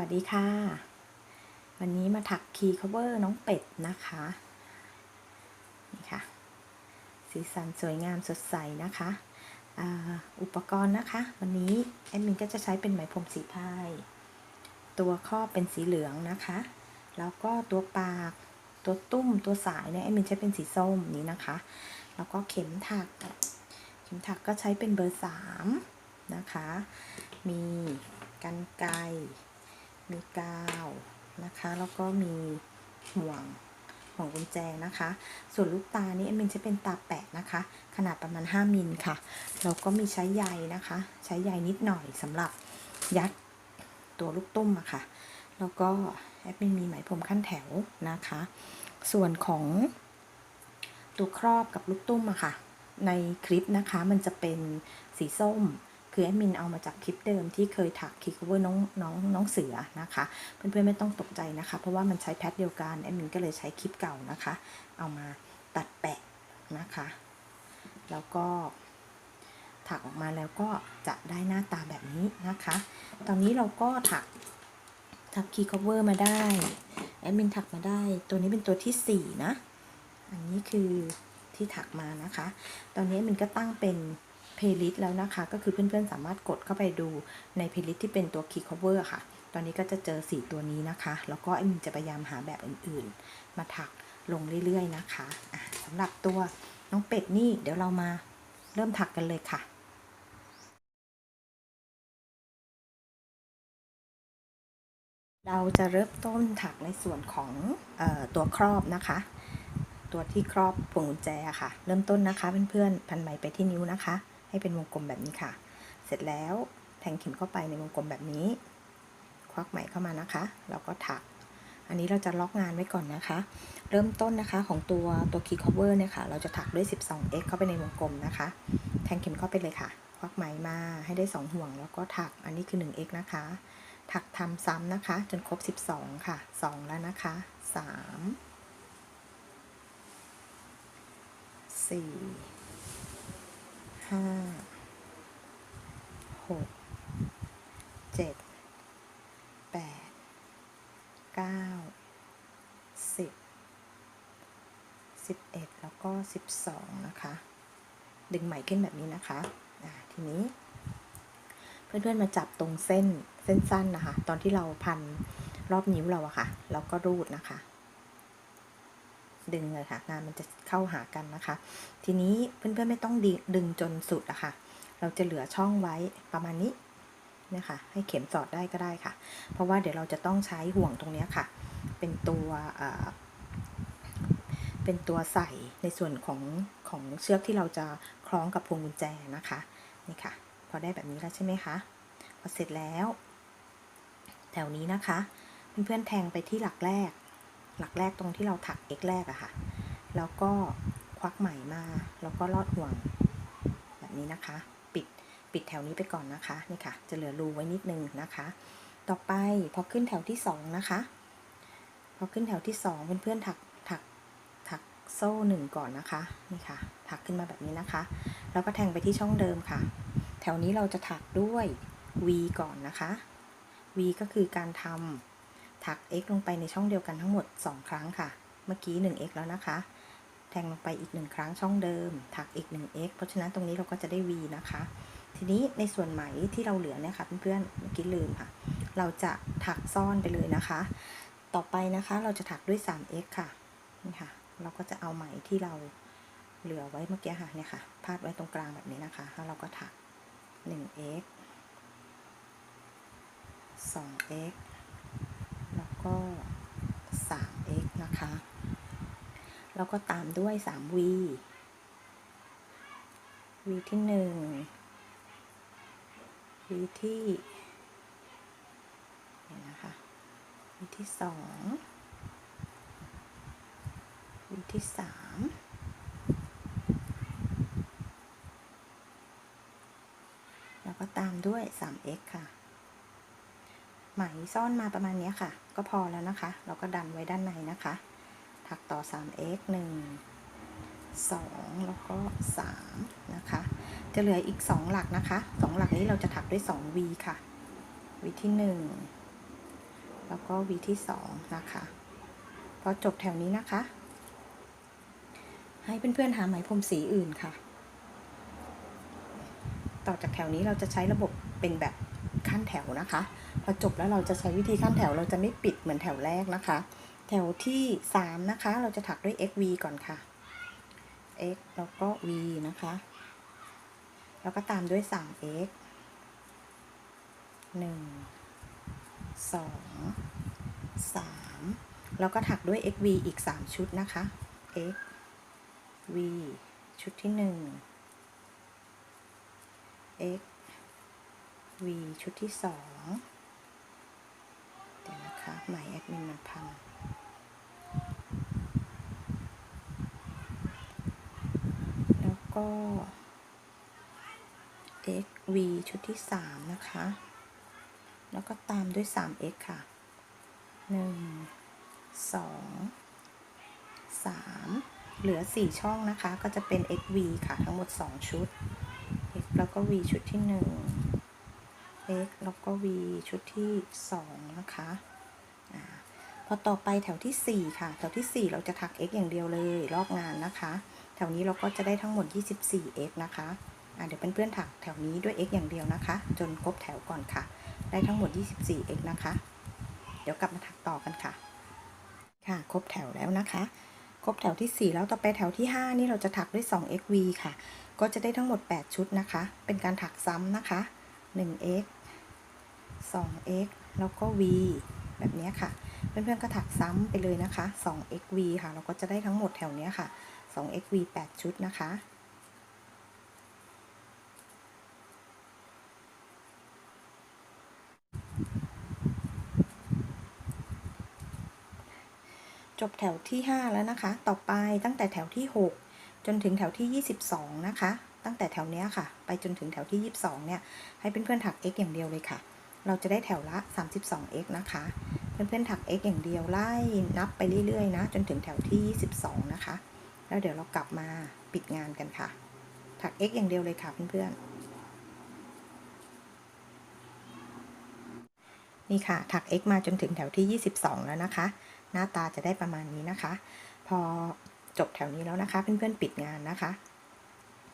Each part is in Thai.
วัสดีค่ะ วันนี้มาถักคีย์คัฟเวอร์น้องเป็ดนะคะ นี่ค่ะ สีสันสวยงามสดใสนะคะอ,อุปกรณ์นะคะ วันนี้แอดมินก็จะใช้เป็นไหมพรมสีพาย ตัวครอบเป็นสีเหลืองนะคะ แล้วก็ตัวปาก ตัวตุ้มตัวสายเนี่ยแอดมินใช้เป็นสีส้มนี้นะคะ แล้วก็เข็มถัก เข็มถักก็ใช้เป็นเบอร์สามนะคะ มีกันไกร มีกาวนะคะ แล้วก็มีห่วงห่วงกุญแจนะคะ ส่วนลูกตานี้แอมินจะเป็นตาแปะนะคะ ขนาดประมาณ 5มิลค่ะ แล้วก็มีใช้ใยนะคะ ใช้ใยนิดหน่อยสำหรับยัดตัวลูกตุ้มอะค่ะ แล้วก็แอดมินมีไหมพรมขั้นแถวนะคะ ส่วนของตัวครอบกับลูกตุ้มอะค่ะ ในคลิปนะคะมันจะเป็นสีส้ม คือแอดมินเอามาจากคลิปเดิมที่เคยถักคิกเวอร์น้องน้องน้องเสือนะคะ เพื่อนๆไม่ต้องตกใจนะคะ เพราะว่ามันใช้แพทเดียวกันแอดมินก็เลยใช้คลิปเก่านะคะ เอามาตัดแปะนะคะ แล้วก็ถักออกมาแล้วก็จะได้หน้าตาแบบนี้นะคะ ตอนนี้เราก็ถักถักคีย์คัฟเวอร์มาได้แอดมินถักมาได้ ตัวนี้เป็นตัวที่ 4 นะ อันนี้คือที่ถักมานะคะ ตอนนี้มันก็ตั้งเป็น เพลย์ลิสต์แล้วนะคะ ก็คือเพื่อนๆสามารถกดเข้าไปดูในเพลย์ลิสต์ที่เป็นตัว Key Cover ค่ะ ตอนนี้ก็จะเจอ 4 ตัวนี้นะคะ แล้วก็เอ็มจะพยายามหาแบบอื่นๆ มาถักลงเรื่อยๆนะคะะสำหรับตัวน้องเป็ดนี่เดี๋ยวเรามาเริ่มถักกันเลยค่ะเราจะเริ่มต้นถักในส่วนของออตัวครอบนะคะ ตัวที่ครอบพวงกุญแจค่ะ เริ่มต้นนะคะเพื่อนๆพันไหมไปที่นิ้วนะคะ ให้เป็นวงกลมแบบนี้ค่ะ เสร็จแล้วแทงเข็มเข้าไปในวงกลมแบบนี้ ควักไหมเข้ามานะคะแล้วก็ถัก อันนี้เราจะล็อกงานไว้ก่อนนะคะ เริ่มต้นนะคะของตัวตัว key cover เนี่ยค่ะ เราจะถักด้วย 12x เข้าไปในวงกลมนะคะ แทงเข็มเข้าไปเลยค่ะ ควักไหมมาให้ได้ 2 ห่วง แล้วก็ถัก อันนี้คือ 1x นะคะ ถักทำซ้ำนะคะ จนครบ 12 ค่ะ 2 แล้วนะคะ3สี่ ห้าหกเจ็ดแปดเก้าสิบสิบเอ็ดแล้วก็สิบสองนะคะ ดึงไหมขึ้นแบบนี้นะคะทีนี้ เพื่อนๆมาจับตรงเส้นเส้นสั้นนะคะ ตอนที่เราพันรอบนิ้วเราอะค่ะ แล้วก็รูดนะคะ ดึงเลยค่ะงานมันจะเข้าหากันนะคะ ทีนี้เพื่อนๆไม่ต้องดึงจนสุดอะค่ะ เราจะเหลือช่องไว้ประมาณนี้นี่ยค่ะให้เข็มสอดได้ก็ได้ค่ะ เพราะว่าเดี๋ยวเราจะต้องใช้ห่วงตรงนี้ค่ะ เป็นตัวเป็นตัวใส่ในส่วนของของเชือกที่เราจะคล้องกับพวงกุญแจนะคะนี่ค่ะ พอได้แบบนี้แล้วใช่ไหมคะพอเสร็จแล้ว แถวนี้นะคะเพื่อนๆแทงไปที่หลักแรก หลักแรกตรงที่เราถัก x แรกอะค่ะ แล้วก็ควักไหมมา แล้วก็ลอดห่วง แบบนี้นะคะ ปิดปิดแถวนี้ไปก่อนนะคะ นี่ค่ะ จะเหลือรูไว้นิดนึงนะคะ ต่อไปพอขึ้นแถวที่สองนะคะ พอขึ้นแถวที่สองเพื่อนๆถักถักถักโซ่หนึ่งก่อนนะคะ นี่ค่ะ ถักขึ้นมาแบบนี้นะคะ แล้วก็แทงไปที่ช่องเดิมค่ะ แถวนี้เราจะถักด้วย v ก่อนนะคะ v ก็คือการทำ ถัก x ลงไปในช่องเดียวกันทั้งหมด 2 ครั้งค่ะ เมื่อกี้ 1x แล้วนะคะ แทงลงไปอีก 1 ครั้งช่องเดิม ถักอีก 1x เพราะฉะนั้นตรงนี้เราก็จะได้ v นะคะ ทีนี้ในส่วนไหมที่เราเหลือเนี่ยค่ะเพื่อนๆเมื่อกี้ลืมค่ะ เราจะถักซ่อนไปเลยนะคะ ต่อไปนะคะเราจะถักด้วย 3x ค่ะนี่ค่ะ เราก็จะเอาไหมที่เราเหลือไว้เมื่อกี้ค่ะเนี่ยค่ะ พาดไว้ตรงกลางแบบนี้นะคะแล้วเราก็ถัก 1x 2x ก็ 3x นะคะ แล้วก็ตามด้วย 3v v ที่ 1 v ที่นี่นะคะ v ที่ 2 v ที่ 3แล้วก็ตามด้วย 3x ค่ะ ไหมซ่อนมาประมาณนี้ค่ะ ก็พอแล้วนะคะ เราก็ดันไว้ด้านในนะคะ ถักต่อ 3x 1 2 แล้วก็3นะคะ จะเหลืออีก 2 หลักนะคะ 2 หลักนี้เราจะถักด้วย 2v ค่ะ v ที่1ก็ v ที่สองนะคะ พอจบแถวนี้นะคะ ให้เพื่อนๆหาไหมพรมสีอื่นค่ะ ต่อจากแถวนี้เราจะใช้ระบบเป็นแบบขั้นแถวนะคะ พอจบแล้วเราจะใช้วิธีขั้นแถวเราจะไม่ปิดเหมือนแถวแรกนะคะ แถวที่ 3 นะคะ เราจะถักด้วย xv ก่อนค่ะ x แล้วก็ v นะคะ แล้วก็ตามด้วย 3x 1 2 3 แล้วก็ถักด้วย xv อีก 3 ชุดนะคะ x v ชุดที่ 1 x v ชุดที่ 2 นะคะหมายแอดมินมันพังแล้วก็ x v ชุดที่ 3 นะคะ แล้วก็ตามด้วย 3x ค่ะ 1 2 3 เหลือ 4 ช่องนะคะ ก็จะเป็น xv ค่ะทั้งหมด 2 ชุด x แล้วก็ v ชุดที่ 1 x แล้วก็ v ชุดที่ 2 นะคะ พอต่อไปแถวที่ 4 ค่ะ แถวที่ 4 เราจะถัก x อย่างเดียวเลยรอบงานนะคะ แถวนี้เราก็จะได้ทั้งหมด 24x นะคะอะเดี๋ยวเพื่อนๆถักแถวนี้ด้วย x อย่างเดียวนะคะ จนครบแถวก่อนค่ะ ได้ทั้งหมด 24x นะคะ เดี๋ยวกลับมาถักต่อกันค่ะ ค่ะ ครบแถวแล้วนะคะ ครบแถวที่ 4 แล้วต่อไปแถวที่ 5 นี่เราจะถักด้วย 2xv ค่ะ ก็จะได้ทั้งหมด 8 ชุดนะคะ เป็นการถักซ้ำนะคะ 1x 2x แล้วก็ v แบบนี้ค่ะ เพื่อนๆก็ถักซ้ำไปเลยนะคะ 2xv ค่ะ เราก็จะได้ทั้งหมดแถวเนี้ยค่ะ 2xv 8 ชุดนะคะจบแถวที่ 5 แล้วนะคะ ต่อไปตั้งแต่แถวที่ 6 จนถึงแถวที่ 22 นะคะ ตั้งแต่แถวเนี้ยค่ะ ไปจนถึงแถวที่ 22 เนี่ย ให้เพื่อนๆถัก x อย่างเดียวเลยค่ะ เราจะได้แถวละ 32x นะคะ เพื่อนๆถัก x อย่างเดียวไล่นับไปเรื่อยๆนะ จนถึงแถวที่ 22 นะคะ แล้วเดี๋ยวเรากลับมาปิดงานกันค่ะ ถัก x อย่างเดียวเลยค่ะเพื่อนๆ นี่ค่ะ ถัก x มาจนถึงแถวที่ 22 แล้วนะคะ หน้าตาจะได้ประมาณนี้นะคะ พอจบแถวนี้แล้วนะคะ เพื่อนๆ ปิดงานนะคะ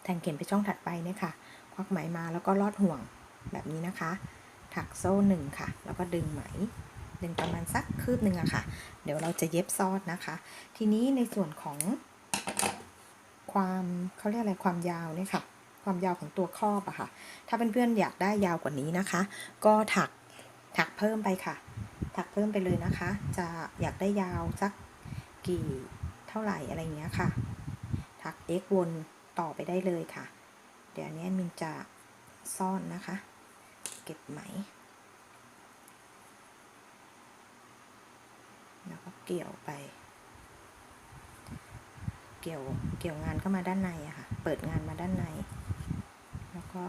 แทงเข็มไปช่องถัดไปเนี่ยค่ะ ควักไหมมาแล้วก็ลอดห่วงแบบนี้นะคะ ถักโซ่หนึ่งค่ะ แล้วก็ดึงไหม ดึงประมาณสักคืบหนึ่งอะค่ะ เดี๋ยวเราจะเย็บซอดนะคะ ทีนี้ในส่วนของความเขาเรียกอะไรความยาวเนี่ยค่ะ ความยาวของตัวครอบอะค่ะ ถ้าเพื่อนๆอยากได้ยาวกว่านี้นะคะ ก็ถักถักเพิ่มไปค่ะ ถักเพิ่มไปเลยนะคะ จะอยากได้ยาวสักกี่เท่าไหร่อะไรเงี้ยค่ะ ถัก x วนต่อไปได้เลยค่ะ เดี๋ยวนี้มินจะซ่อนนะคะ ก็บไหม แล้วก็เกี่ยวไป เกี่ยวเกี่ยวงานเข้ามาด้านในอะค่ะ เปิดงานมาด้านใน แล้วก็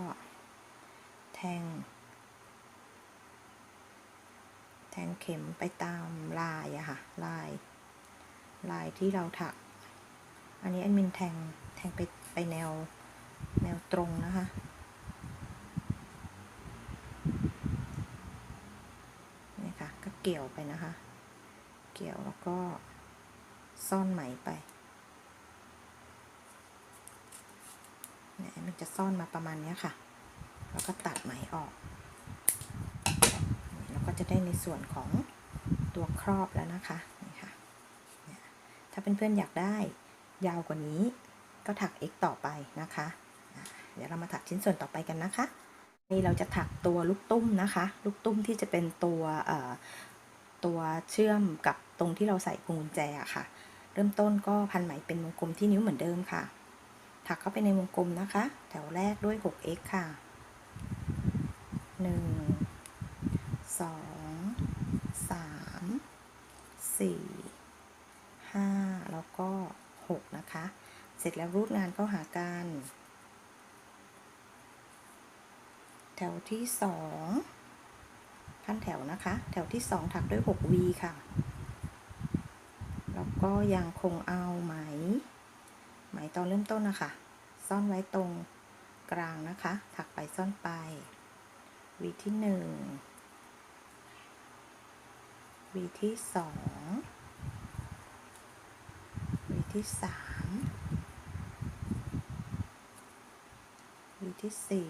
แทง แทงเข็มไปตามลายอะค่ะ ลาย ลายที่เราถัก อันนี้แอดมินแทงแทงไปไปแนวแนวตรงนะคะ นี่ค่ะ ก็ เกี่ยวไปนะคะ เกี่ยวแล้วก็ซ่อนไหมไปเนี่ยมันจะซ่อนมาประมาณนี้ค่ะ แล้วก็ตัดไหมออก แล้วก็จะได้ในส่วนของตัวครอบแล้วนะคะนี่ค่ะเนี่ยถ้าเพื่อนๆอยากได้ยาวกว่านี้ก็ถัก x ต่อไปนะคะ เดี๋ยวเรามาถักชิ้นส่วนต่อไปกันนะคะ นี่เราจะถักตัวลูกตุ้มนะคะ ลูกตุ้มที่จะเป็นตัว ตัวเชื่อมกับตรงที่เราใส่พวงกุญแจอะค่ะ เริ่มต้นก็พันไหมเป็นวงกลมที่นิ้วเหมือนเดิมค่ะ ถักเข้าไปในวงกลมนะคะ แถวแรกด้วย 6x ค่ะ 1 2 3 4 5 แล้วก็ 6 นะคะ เสร็จแล้วรูดงานเข้าหากัน แถวที่ 2 พันแถวนะคะ แถวที่ 2 ถักด้วย 6v ค่ะ แล้วก็ยังคงเอาไหม ไหมตอนเริ่มต้นนะคะ ซ่อนไว้ตรงกลางนะคะ ถักไปซ่อนไปวีที่หนึ่ง V ที่สองวีที่สามวีที่สี่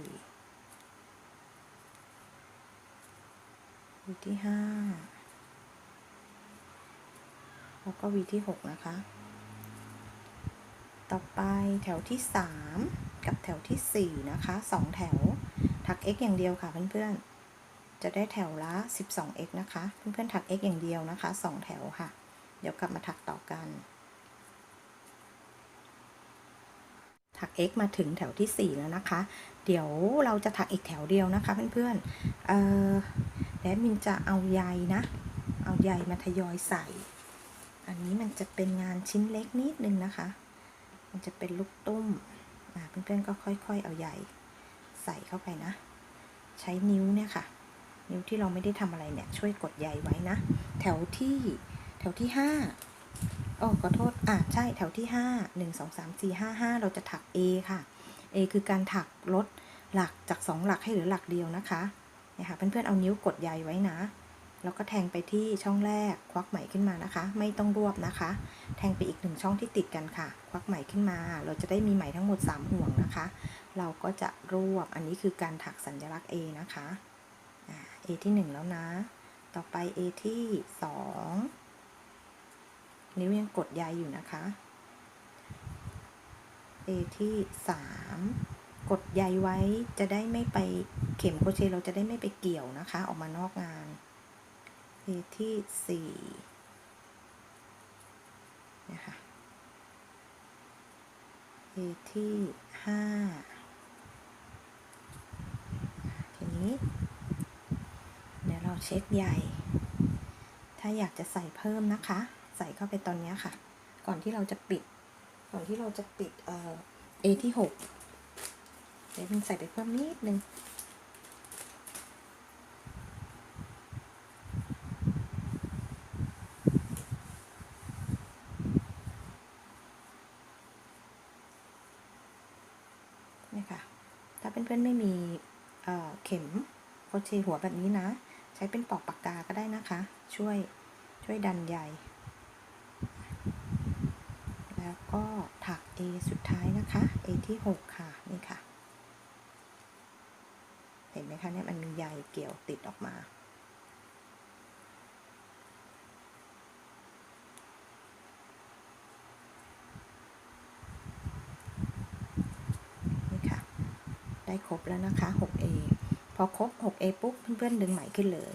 วีที่ห้าแล้วก็วีที่หกนะคะ ต่อไปแถวที่สามกับแถวที่สี่นะคะสองแถวถัก x อย่างเดียวค่ะเพื่อนๆ จะได้แถวละ 12x นะคะ เพื่อนๆ ถัก x อย่างเดียวนะคะสองแถวค่ะ เดี๋ยวกลับมาถักต่อกัน ถัก x มาถึงแถวที่ 4 แล้วนะคะ เดี๋ยวเราจะถักอีกแถวเดียวนะคะเพื่อนๆเอ่อ แดดมินจะเอาใยนะ เอาใยมาทยอยใส่ อันนี้มันจะเป็นงานชิ้นเล็กนิดนึงนะคะ มันจะเป็นลูกตุ้มอ่าเพื่อนๆก็ค่อย ๆ เอาใยใส่เข้าไปนะ ใช้นิ้วเนี่ยค่ะ นิ้วที่เราไม่ได้ทำอะไรเนี่ย ช่วยกดใยไว้นะ แถวที่แถวที่ห้าโอ้ขอโทษ อ่าใช่แถวที่ห้าหนึ่งสองสามสี่ห้าห้าเราจะถัก A ค่ะ A คือการถักลดหลักจากสองหลักให้เหลือหลักเดียวนะคะ เนี่ยค่ะเพื่อนๆเอานิ้วกดใยไว้นะ แล้วก็แทงไปที่ช่องแรก ควักไหมขึ้นมานะคะ ไม่ต้องรวบนะคะ แทงไปอีกหนึ่งช่องที่ติดกันค่ะ ควักไหมขึ้นมา เราจะได้มีไหมทั้งหมด 3 ห่วงนะคะ เราก็จะรวบ อันนี้คือการถักสัญลักษณ์ A นะคะอ่า A ที่ 1 แล้วนะ ต่อไป A ที่ 2 นิ้วยังกดใยอยู่นะคะ A ที่ 3 กดใยไว้จะได้ไม่ไปเข็มโครเชต์เราจะได้ไม่ไปเกี่ยวนะคะ ออกมานอกงาน A ที่สี่นะคะ A ที่ห้าทีนี้เดี๋ยวเราเช็คใหญ่ถ้าอยากจะใส่เพิ่มนะคะ ใส่เข้าไปตอนนี้ค่ะ ก่อนที่เราจะปิด ก่อนที่เราจะปิดเอ่อ A ที่หก เดี๋ยวมันใส่ไปเพิ่มนิดนึงเนี่ยค่ะ ถ้าเพื่อนๆไม่มีเอ่อเข็มโครเชต์หัวแบบนี้นะ ใช้เป็นปอกปากกาก็ได้นะคะ ช่วยช่วยดันใยแล้วก็ถัก A สุดท้ายนะคะ A ที่ 6 ค่ะ นี่ค่ะ เห็นไหมคะเนี่ยมันมีใยเกี่ยวติดออกมา นี่ค่ะ ได้ครบแล้วนะคะ 6A พอครบ 6A ปุ๊บเพื่อนๆดึงไหมขึ้นเลย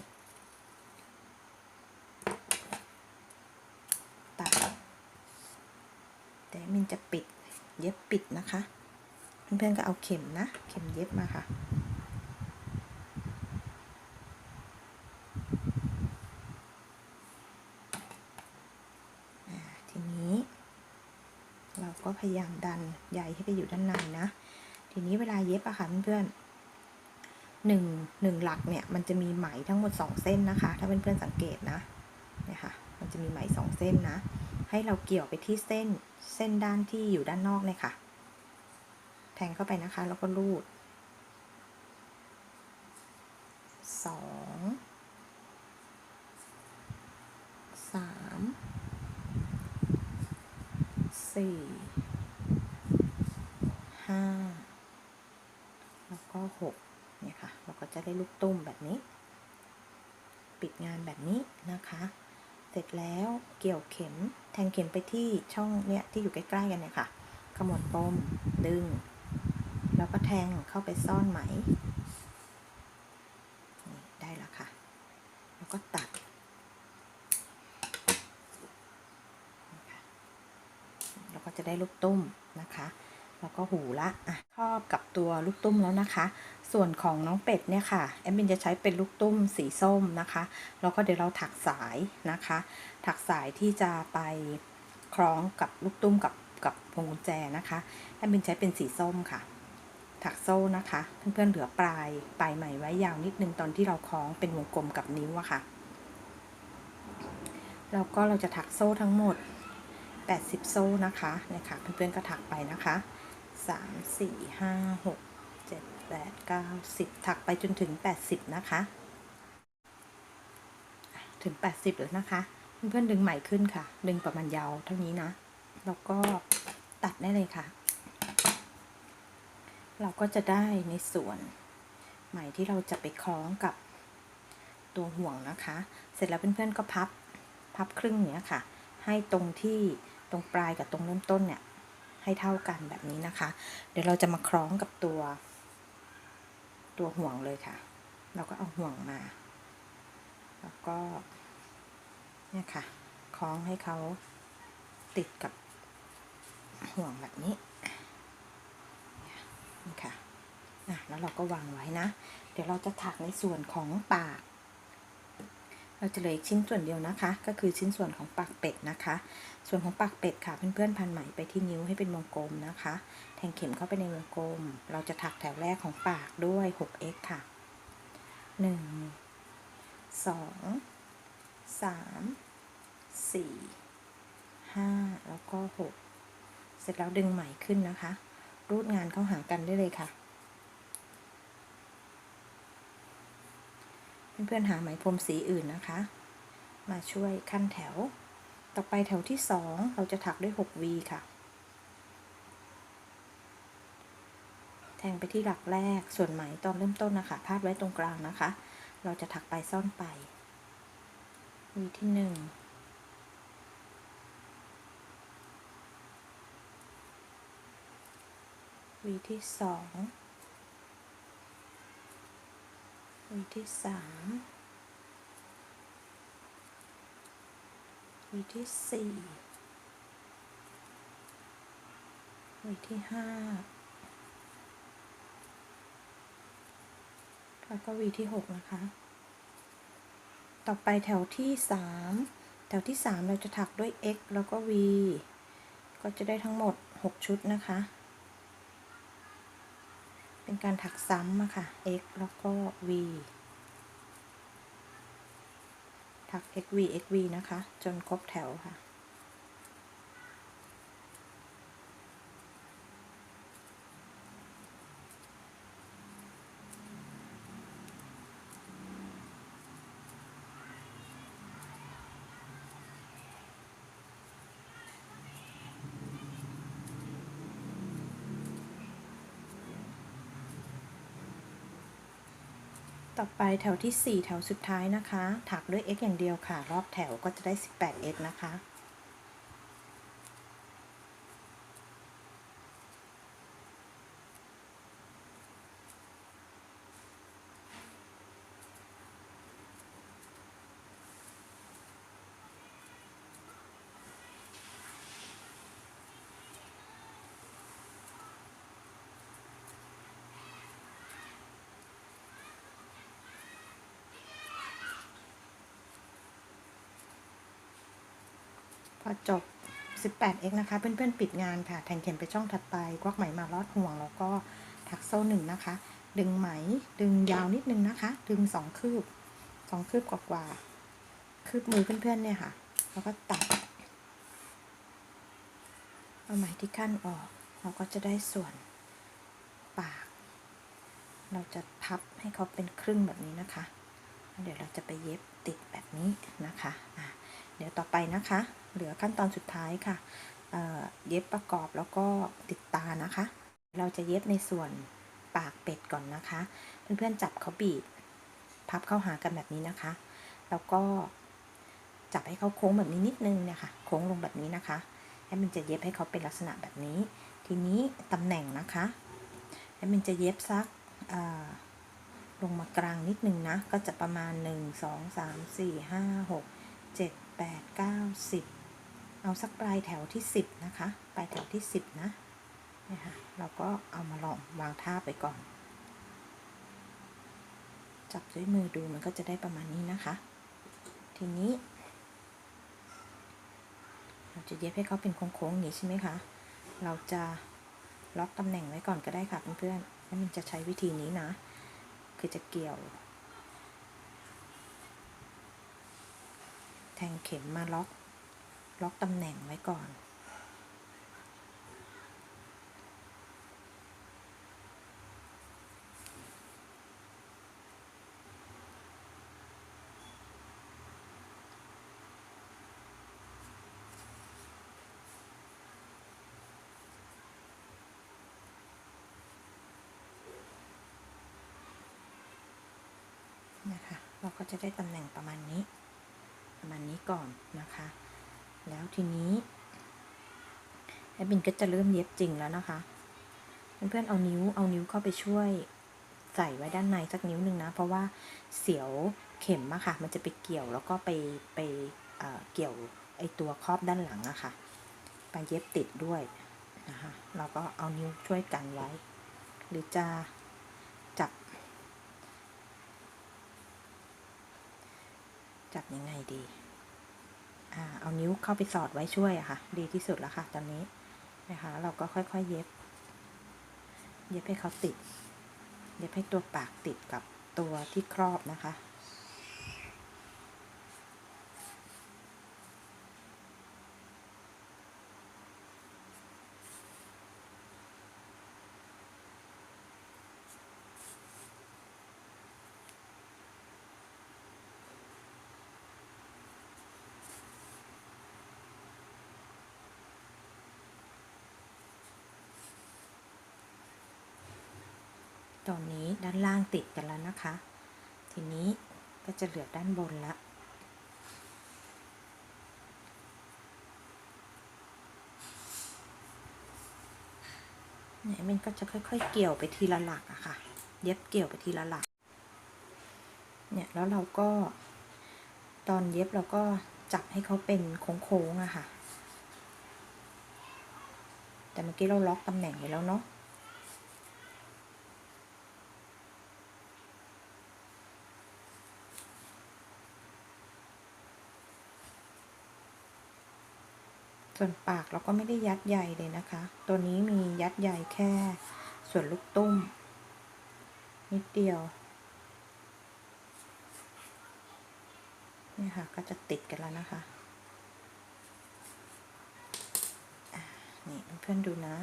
ตัดแต่มินจะปิดเย็บปิดนะคะ เพื่อนๆก็เอาเข็มนะ เข็มเย็บมาค่ะ อ่า ทีนี้ เราก็ พยายามดันใยให้ไปอยู่ด้านในนะ ทีนี้เวลาเย็บอะค่ะเพื่อนหนึ่งหนึ่งหลักเนี่ยมันจะมีไหมทั้งหมดสองเส้นนะคะ ถ้าเพื่อนๆสังเกตนะเนี่ยค่ะมันจะมีไหมสองเส้นนะ ให้เราเกี่ยวไปที่เส้นเส้นด้านที่อยู่ด้านนอกเลยค่ะ แทงเข้าไปนะคะ แล้วก็รูดสองสามสี่ ห้าแล้วก็หกเนี่ยค่ะ เราก็จะได้ลูกตุ้มแบบนี้ ปิดงานแบบนี้นะคะ เสร็จแล้วเกี่ยวเข็มแทงเข็มไปที่ช่องเนี่ยที่อยู่ใกล้ๆกันเนี่ยค่ะขมวดปมดึง แล้วก็แทงเข้าไปซ่อนไหมนี่ได้แล้วค่ะ แล้วก็ตัดนี่ค่ะแล้วก็จะได้ลูกตุ้ม ก็หูละอะครอบกับตัวลูกตุ้มแล้วนะคะ ส่วนของน้องเป็ดเนี่ยค่ะแอมบินจะใช้เป็นลูกตุ้มสีส้มนะคะแล้วก็เดี๋ยวเราถักสายนะคะ ถักสายที่จะไปคล้องกับลูกตุ้มกับกับพวงกุญแจนะคะแอมบินใช้เป็นสีส้มค่ะ ถักโซ่นะคะ เพื่อนๆเหลือปลายปลายใหม่ไว้ยาวนิดนึงตอนที่เราคล้องเป็นวงกลมกับนิ้วอะค่ะแล้วก็เราจะถักโซ่ทั้งหมด 80 โซ่นะคะเนี่ยค่ะเพื่อนๆก็ถักไปนะคะ 3 4 5 6 7 8 9 10ถักไปจนถึง80นะคะ ถึง80แล้วนะคะ เพื่อนๆดึงใหม่ขึ้นค่ะ ดึงประมาณยาวเท่านี้นะ แล้วก็ตัดได้เลยค่ะ เราก็จะได้ในส่วนไหมที่เราจะไปคล้องกับตัวห่วงนะคะ เสร็จแล้วเพื่อนๆก็พับ พับครึ่งเนี้ยค่ะ ให้ตรงที่ตรงปลายกับตรงเริ่มต้นเนี่ย ให้เท่ากันแบบนี้นะคะ เดี๋ยวเราจะมาคล้องกับตัว ตัวห่วงเลยค่ะ เราก็เอาห่วงมา แล้วก็เนี่ยค่ะ คล้องให้เขาติดกับห่วงแบบนี้นี่ค่ะอะแล้วเราก็วางไว้นะ เดี๋ยวเราจะถักในส่วนของปาก เราจะเหลืออีกชิ้นส่วนเดียวนะคะ ก็คือชิ้นส่วนของปากเป็ดนะคะ ส่วนของปากเป็ดค่ะเพื่อนๆพันไหมไปที่นิ้วให้เป็นวงกลมนะคะ แทงเข็มเข้าไปในวงกลม เราจะถักแถวแรกของปากด้วย 6x ค่ะ 1 2 3 4 5 แล้วก็ 6 เสร็จแล้วดึงไหมขึ้นนะคะ รูดงานเข้าหากันได้เลยค่ะ เพื่อนๆหาไหมพรมสีอื่นนะคะ มาช่วยขั้นแถว ต่อไปแถวที่สองเราจะถักด้วย 6V ค่ะ แทงไปที่หลักแรกส่วนไหมตอนเริ่มต้นนะคะ พาดไว้ตรงกลางนะคะ เราจะถักไปซ่อนไป V ที่หนึ่ง V ที่สอง วีที่สามวีที่สี่วีที่ห้าแล้วก็วีที่หกนะคะ ต่อไปแถวที่สามแถวที่สามเราจะถักด้วย x แล้วก็ v ก็จะได้ทั้งหมด6ชุดนะคะ เป็นการถักซ้ำอะค่ะ x แล้วก็ v ถัก xv xv นะคะ จนครบแถวค่ะ ต่อไปแถวที่ 4 แถวสุดท้ายนะคะ ถักด้วย x อย่างเดียวค่ะ รอบแถวก็จะได้ 18x นะคะ อจบ 18x นะคะ เพื่อนๆ ปิดงานค่ะแทงเข็มไปช่องถัดไปควักไหมมาลอดห่วง แล้วก็ถักโซ่หนึ่งนะคะ ดึงไหมดึงยาวนิดนึงนะคะ ดึงสองคืบสองคืบกว่าๆคืบมือเพื่อนๆเนี่ยค่ะ แล้วก็ตัด เอาไหมที่ขั้นออก เราก็จะได้ส่วนปาก เราจะพับให้เขาเป็นครึ่งแบบนี้นะคะ เดี๋ยวเราจะไปเย็บติดแบบนี้นะคะะเดี๋ยวต่อไปนะคะ เหลือขั้นตอนสุดท้ายค่ะเเย็บประกอบแล้วก็ติดตานะคะ เราจะเย็บในส่วนปากเป็ดก่อนนะคะ เพื่อนๆจับเขาบีบ พับเข้าหากันแบบนี้นะคะ แล้วก็จับให้เขาโค้งแบบนี้นิดนึงเนี่ยค่ะ โค้งลงแบบนี้นะคะให้มันจะเย็บให้เขาเป็นลักษณะแบบนี้ ทีนี้ตำแหน่งนะคะให้มันจะเย็บซักลงมากลางนิดนึงนะ ก็จะประมาณ 1 2 3 4 5 6 7 8 9 10 เอาสักปลายแถวที่ 10 นะคะ ปลายแถวที่ 10 นะนี่ค่ะเราก็เอามาลองวางท่าไปก่อน จับด้วยมือดูมันก็จะได้ประมาณนี้นะคะ ทีนี้ เราจะเย็บให้เขาเป็นโค้งๆอย่างนี้ใช่ไหมคะ เราจะล็อกตำแหน่งไว้ก่อนก็ได้ค่ะเพื่อนๆแล้วมันจะใช้วิธีนี้นะ คือจะเกี่ยว แทงเข็มมาล็อก ล็อกตำแหน่งไว้ก่อน นะคะ เราก็จะได้ตำแหน่งประมาณนี้ ประมาณนี้ก่อนนะคะ แล้วทีนี้แอดมินก็จะเริ่มเย็บจริงแล้วนะคะ เพื่อนๆเอานิ้วเอานิ้วเข้าไปช่วยใส่ไว้ด้านในสักนิ้วหนึ่งนะ เพราะว่าเสียวเข็มอะค่ะ มันจะไปเกี่ยวแล้วก็ไปไปเเกี่ยวไอตัวครอบด้านหลังอะค่ะ ไปเย็บติดด้วยนะคะเราก็เอานิ้วช่วยกันไว้ หรือจะจับ จับยังไงดี เอานิ้วเข้าไปสอดไว้ช่วยอะค่ะ ดีที่สุดแล้วค่ะ ตอนนี้นะคะ เราก็ค่อยๆเย็บ เย็บให้เขาติด เย็บให้ตัวปากติดกับตัวที่ครอบนะคะ ตอนนี้ด้านล่างติดกันแล้วนะคะ ทีนี้ก็จะเหลือด้านบนละเนี่ยมันก็จะค่อย ๆ เกี่ยวไปทีละหลักอะค่ะ เย็บเกี่ยวไปทีละหลัก เนี่ยแล้วเราก็ ตอนเย็บเราก็จับให้เขาเป็นโค้งๆอะค่ะ แต่เมื่อกี้เราล็อกตำแหน่งไว้แล้วเนาะ ส่วนปากเราก็ไม่ได้ยัดใหญ่เลยนะคะ ตัวนี้มียัดใหญ่แค่ส่วนลูกตุ้ม นิดเดียว นี่ค่ะก็จะติดกันแล้วนะคะนี่เพื่อนดูนะ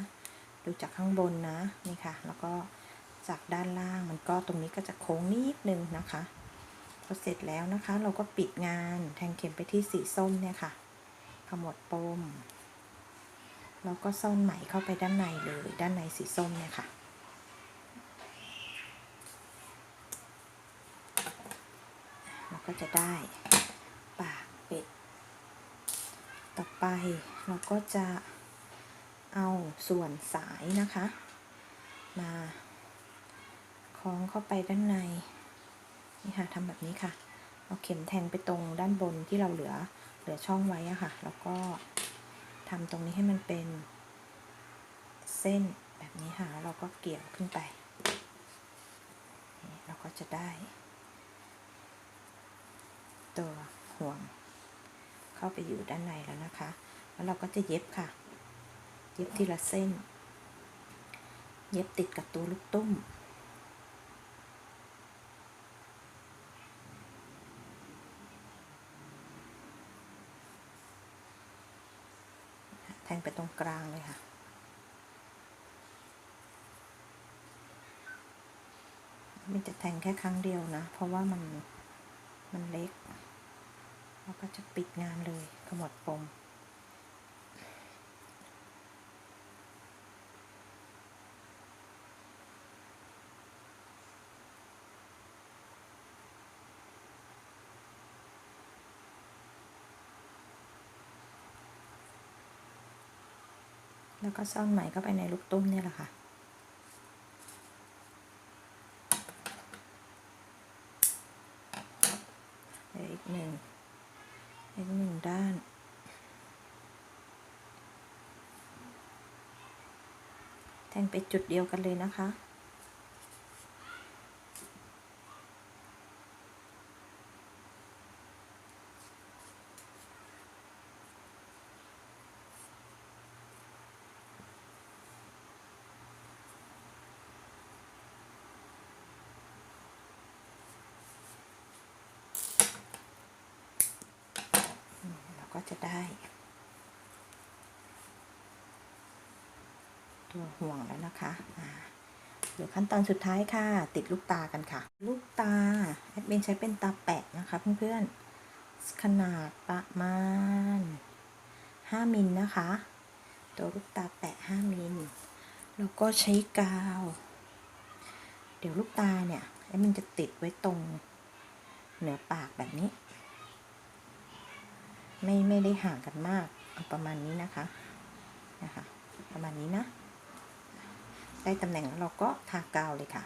ดูจากข้างบนนะนี่ค่ะ แล้วก็จากด้านล่างมันก็ตรงนี้ก็จะโค้งนิดนึงนะคะพอเสร็จแล้วนะคะ เราก็ปิดงานแทงเข็มไปที่สีส้มเนี่ยค่ะ ขมวดปม แล้วก็ซ่อนไหมเข้าไปด้านในเลย ด้านในสีส้มเนี่ยค่ะ เราก็จะได้ปากเป็ด ต่อไปเราก็จะเอาส่วนสายนะคะ มาคล้องเข้าไปด้านใน นี่ค่ะทำแบบนี้ค่ะ เอาเข็มแทงไปตรงด้านบนที่เราเหลือ เหลือช่องไว้อะค่ะ แล้วก็ทำตรงนี้ให้มันเป็นเส้นแบบนี้ค่ะแล้วเราก็เกี่ยวขึ้นไป เราก็จะได้ ตัวห่วง เข้าไปอยู่ด้านในแล้วนะคะ แล้วเราก็จะเย็บค่ะ เย็บทีละเส้น เย็บติดกับตัวลูกตุ้ม งไปตรงกลางเลยค่ะ มันจะแทงแค่ครั้งเดียวนะ เพราะว่ามันมันเล็ก แล้วก็จะปิดงานเลยขมวดปม แล้วก็ซ่อนไหมเข้าไปในลูกตุ้มเนี่ยแหละค่ะ อีกหนึ่ง อีกหนึ่งด้านแทงไปจุดเดียวกันเลยนะคะ เราก็จะได้ ตัวห่วงแล้วนะคะเดี๋ยวขั้นตอนสุดท้ายค่ะ ติดลูกตากันค่ะ ลูกตาแอดมินใช้เป็นตาแปะนะคะเพื่อนๆ ขนาดประมาณ 5มิลนะคะ ตัวลูกตาแปะ 5มิลแล้วก็ใช้กาว เดี๋ยวลูกตาเนี่ยแอดมินจะติดไว้ตรงเหนือปากแบบนี้ ไม่ไม่ได้ห่างกันมาก เอาประมาณนี้นะคะนะคะ ประมาณนี้นะ ได้ตำแหน่งแล้วเราก็ทากาวเลยค่ะ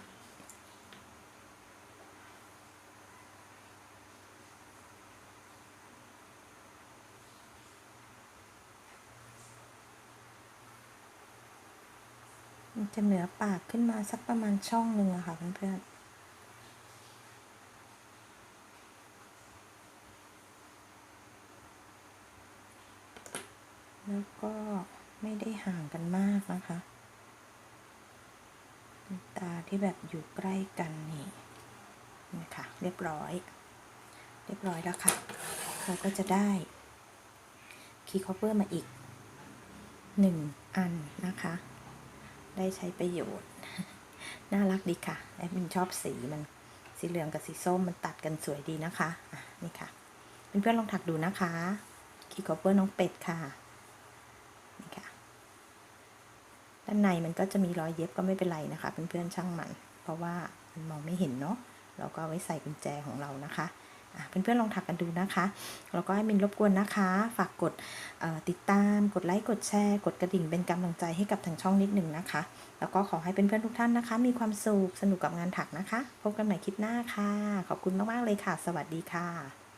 มันจะเหนือปากขึ้นมาสักประมาณช่องหนึ่งอะค่ะเพื่อนๆแล้วก็ไม่ได้ห่างกันมากนะคะ ตาที่แบบอยู่ใกล้กันนี่นะคะเรียบร้อย เรียบร้อยแล้วค่ะ เราก็จะได้คีย์คอปเปอร์มาอีกหนึ่งอันนะคะ ได้ใช้ประโยชน์ น่ารักดีค่ะแอดมินชอบสีมันสีเหลืองกับสีส้มมันตัดกันสวยดีนะคะะนี่ค่ะ เพื่อนๆลองถักดูนะคะ คีย์คอปเปอร์น้องเป็ดค่ะนี่ค่ะ ด้านในมันก็จะมีรอยเย็บก็ไม่เป็นไรนะคะเพื่อนๆช่างมัน เพราะว่ามันมองไม่เห็นเนาะเราก็ไว้ใส่กุญแจของเรานะคะอะเพื่อนๆลองถักกันดูนะคะ แล้วก็ให้มินรบกวนนะคะ ฝากกดติดตาม กดไลค์ กดแชร์ กดกระดิ่งเป็นกำลังใจให้กับทางช่องนิดหนึ่งนะคะ แล้วก็ขอให้เพื่อนๆทุกท่านนะคะ มีความสุข สนุกกับงานถักนะคะ พบกันใหม่คลิปหน้าค่ะ ขอบคุณมากๆเลยค่ะ สวัสดีค่ะ